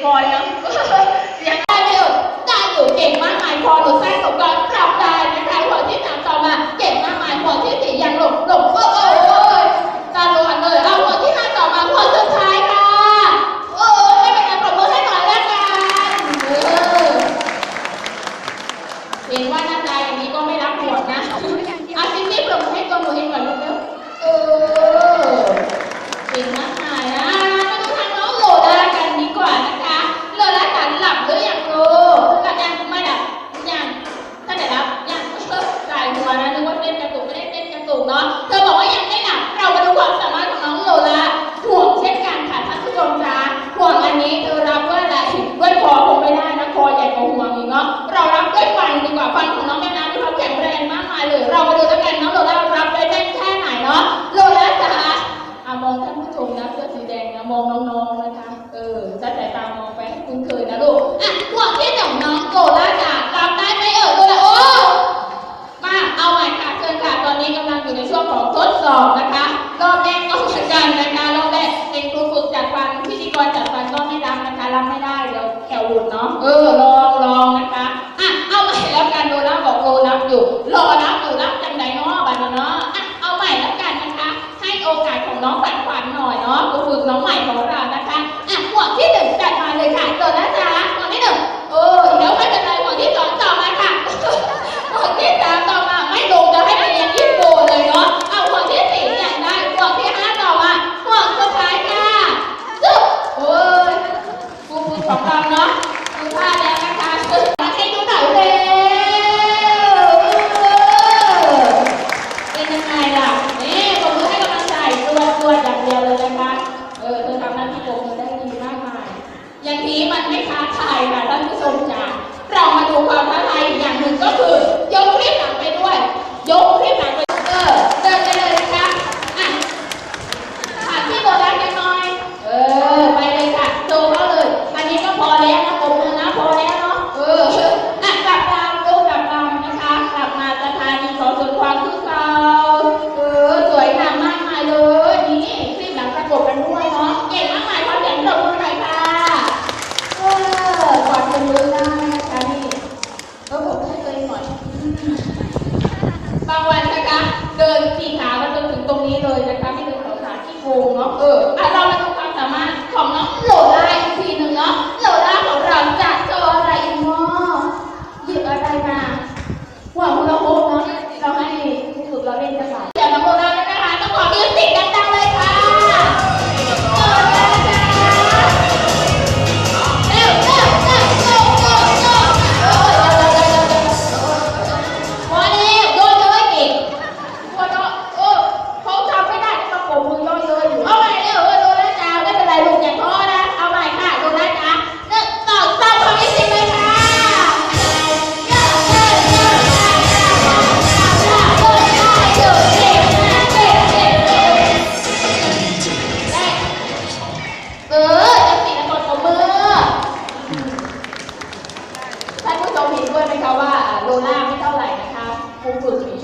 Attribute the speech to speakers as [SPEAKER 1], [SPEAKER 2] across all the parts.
[SPEAKER 1] scuole องน้องๆนะคะ เออจะสายตามองไปคุ้นเคยนะลูก อะพวกที่หน่องน้องโกล่าจ่าตามได้ไหมเออดูกล่โอ้ มาเอาใหม่ค่ะเชิญค่ะ ตอนนี้กำลังอยู่ในช่วงของทดสอบนะคะ รอบแรกก็เหมือนกันนะคะ รอบแรกเป็นครูฝึกจัดฟันพิธีกรจัดฟันก็ไม่รับนะคะ รับไม่ได้เดี๋ยวแถวหลุดเนาะ เออลองลองนะคะ อะเอาใหม่แล้วกันโดล่าบอกโกรับอยู่รอ ของเราเนาะดูภาแล้วนะคะช่ยมาให้ดูหน่อยเร็วเป็นยังไงล่ะนี่ผมรู้ให้กำลังใจตัวตัวอย่างเดียวเลยนะคะ เออเธอทำหน้าที่โกงเได้ดีมากมาย อย่างนี้มันไม่ท้าทาย งเนาะเออ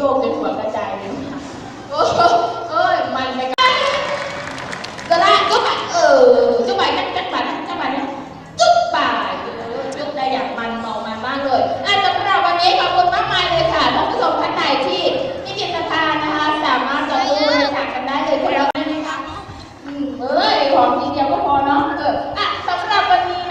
[SPEAKER 1] วงเป็นหัวกระจายเลยค่ะเอ้ยมันไปกันตอนแรก็แบบเออ